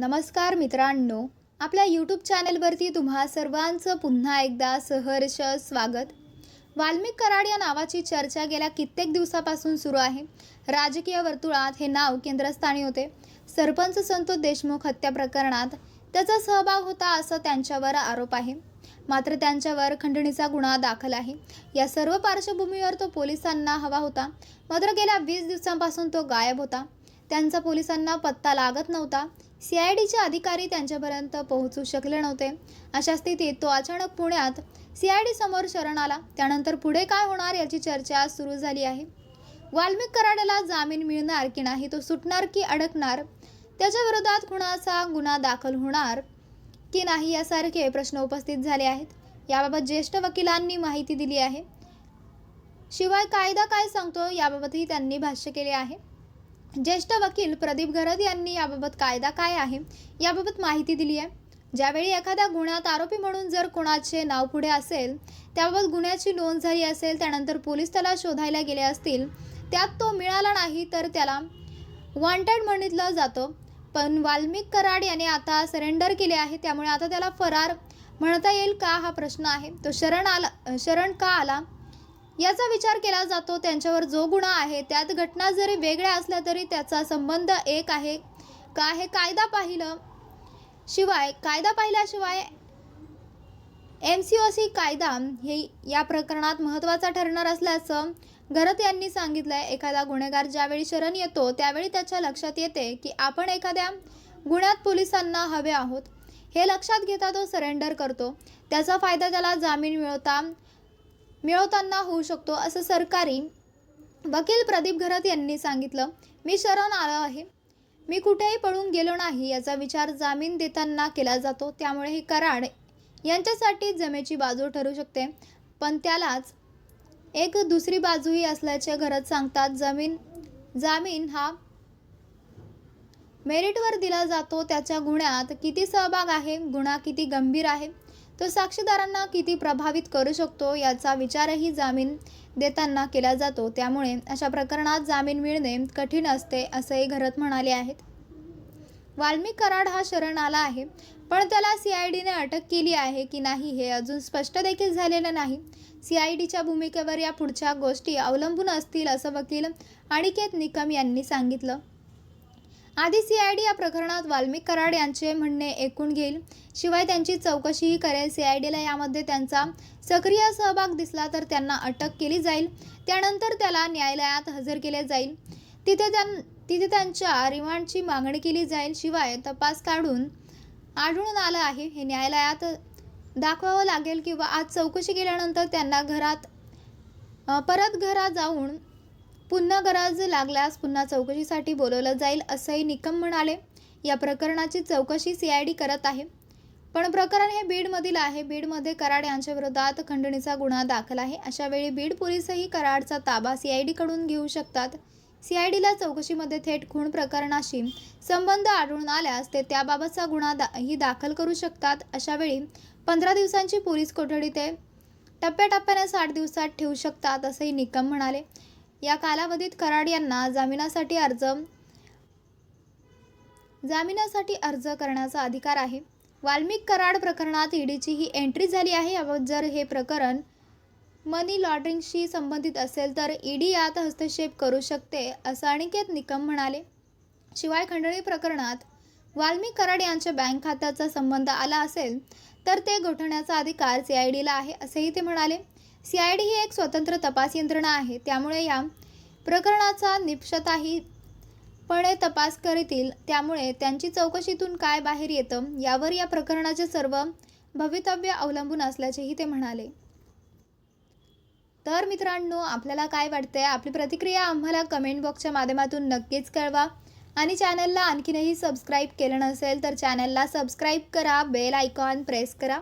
नमस्कार मित्रांनो आपल्या यूट्यूब चॅनलवरती तुम्हा सर्वांचं पुन्हा एकदा सहर्ष स्वागत. वाल्मिक कराड या नावाची चर्चा गेल्या कित्येक दिवसापासून सुरू आहे. राजकीय वर्तुळात हे नाव केंद्रस्थानी होते. सरपंच संतोष देशमुख हत्या प्रकरणात त्याचा सहभाग होता असं त्यांच्यावर आरोप आहे. मात्र त्यांच्यावर खंडणीचा गुन्हा दाखल आहे. या सर्व पार्श्वभूमीवर तो पोलिसांना हवा होता. मात्र गेल्या वीस दिवसांपासून तो गायब होता. त्यांचा पोलिसांना पत्ता लागत नव्हता. सी आय डीचे अधिकारी त्यांच्यापर्यंत पोहोचू शकले नव्हते. अशा स्थितीत तो अचानक पुण्यात सी आय डी समोर शरण आला. त्यानंतर पुढे काय होणार याची चर्चा सुरू झाली आहे. वाल्मिक कराडाला जामीन मिळणार की नाही तो सुटणार की अडकणार त्याच्या विरोधात कुणाचा गुन्हा दाखल होणार की नाही यासारखे प्रश्न उपस्थित झाले आहेत. याबाबत ज्येष्ठ वकिलांनी माहिती दिली आहे. शिवाय कायदा काय सांगतो याबाबतही त्यांनी भाष्य केले आहे. ज्येष्ठ वकील प्रदीप गरद यांनी याबाबत कायदा काय आहे याबाबत माहिती दिली आहे. ज्यावेळी एखाद्या गुन्ह्यात आरोपी म्हणून जर कोणाचे नाव पुढे असेल त्याबाबत गुन्ह्याची नोंद झाली असेल त्यानंतर पोलीस त्याला शोधायला गेले असतील त्यात तो मिळाला नाही तर त्याला वॉन्टेड म्हणितलं जातं. पण वाल्मिक कराड याने आता सरेंडर केले आहे त्यामुळे आता त्याला फरार म्हणता येईल का हा प्रश्न आहे. तो शरण आला शरण का आला? याचा विचार केला जातो त्यांच्यावर जो गुन्हा आहे त्यात घटना जरी वेगळ्या असल्या तरी त्याचा संबंध एक आहे. का हे कायदा पाहिलं शिवाय कायदा पाहिल्याशिवाय एम सी ओ सी कायदा हे या प्रकरणात महत्त्वाचा ठरणार असल्याचं घरत यांनी सांगितलं आहे एखादा गुन्हेगार ज्यावेळी शरण येतो त्यावेळी त्याच्या लक्षात येते की आपण एखाद्या गुन्ह्यात पोलिसांना हवे आहोत. हे लक्षात घेता तो सरेंडर करतो. त्याचा फायदा त्याला जामीन मिळवता मिळवताना होऊ शकतो असं सरकारी वकील प्रदीप घरत यांनी सांगितलं. मी शरण आलो आहे. मी कुठेही पळून गेलो नाही याचा विचार जामीन देताना केला जातो. त्यामुळे हे कराड यांच्यासाठी जमेची बाजू ठरू शकते. पण त्यालाच एक दुसरी बाजूही असल्याचे घरत सांगतात. जमीन जामीन हा मेरिटवर दिला जातो. त्याच्या गुन्ह्यात किती सहभाग आहे? गुन्हा किती गंभीर आहे? तो साक्षीदारांना किती प्रभावित करू शकतो याचा विचारही जामीन देताना केला जातो. त्यामुळे अशा प्रकरणात जामीन मिळणे कठीण असते असेही घरत म्हणाले आहेत. वाल्मिक कराड हा शरण आला आहे पण त्याला सी आय डीने अटक केली आहे की नाही हे अजून स्पष्ट देखील झालेलं नाही. सी आय डीच्या भूमिकेवर या पुढच्या गोष्टी अवलंबून असतील असं वकील अनिकेत निकम यांनी सांगितलं. आधी सी आय डी या प्रकरणात वाल्मिक कराड यांचे म्हणणे ऐकून घेईल. शिवाय त्यांची चौकशीही करेल. सी आय डीला यामध्ये त्यांचा सक्रिय सहभाग दिसला तर त्यांना अटक केली जाईल. त्यानंतर त्याला न्यायालयात हजर केले जाईल. तिथे त्यां तिथे त्यांच्या रिमांडची मागणी केली जाईल. शिवाय तपास काढून आढळून आलं आहे हे न्यायालयात दाखवावं लागेल किंवा आज चौकशी केल्यानंतर त्यांना घरात परत घरात जाऊन पुन्हा गरज लागल्यास पुन्हा चौकशीसाठी बोलवलं जाईल असंही निकम म्हणाले. या प्रकरणाची चौकशी सी आय डी करत आहे. पण प्रकरण हे बीडमधील आहे. बीडमध्ये कराड यांच्या विरोधात खंडणीचा गुन्हा दाखल आहे. अशा वेळी बीड पोलीसही कराडचा ताबा सी आय डीकडून घेऊ शकतात. सी आय डीला चौकशीमध्ये थेट खून प्रकरणाशी संबंध आढळून आल्यास ते त्याबाबतचा गुन्हा दा ही दाखल करू शकतात. अशा वेळी पंधरा दिवसांची पोलीस कोठडी ते टप्प्याटप्प्याने साठ दिवसात ठेवू शकतात असंही निकम म्हणाले. या कालावधीत कराड यांना जामिनासाठी अर्ज जामिनासाठी अर्ज करण्याचा अधिकार आहे. वाल्मिक कराड प्रकरणात ईडीची ही एंट्री झाली आहे. याबाबत जर हे प्रकरण मनी लॉन्ड्रिंगशी संबंधित असेल तर ईडी यात हस्तक्षेप करू शकते असं अनिकेत निकम म्हणाले. शिवाय खंडणी प्रकरणात वाल्मिक कराड यांच्या बँक खात्याचा संबंध आला असेल तर ते गोठवण्याचा अधिकार सी आय डीला आहे असेही ते म्हणाले. सी आय डी ही एक स्वतंत्र तपास यंत्रणा आहे. त्यामुळे या प्रकरणाचा निपक्षताही पणे तपास करतील. त्यामुळे त्यांची चौकशीतून काय बाहेर येतं यावर या प्रकरणाचे सर्व भवितव्य अवलंबून असल्याचेही ते म्हणाले. तर मित्रांनो आपल्याला काय वाटतंय? आपली प्रतिक्रिया आम्हाला कमेंट बॉक्सच्या माध्यमातून नक्कीच कळवा. आणि चॅनलला आणखीनही सबस्क्राईब केलं नसेल तर चॅनलला सबस्क्राईब करा बेल आयकॉन प्रेस करा.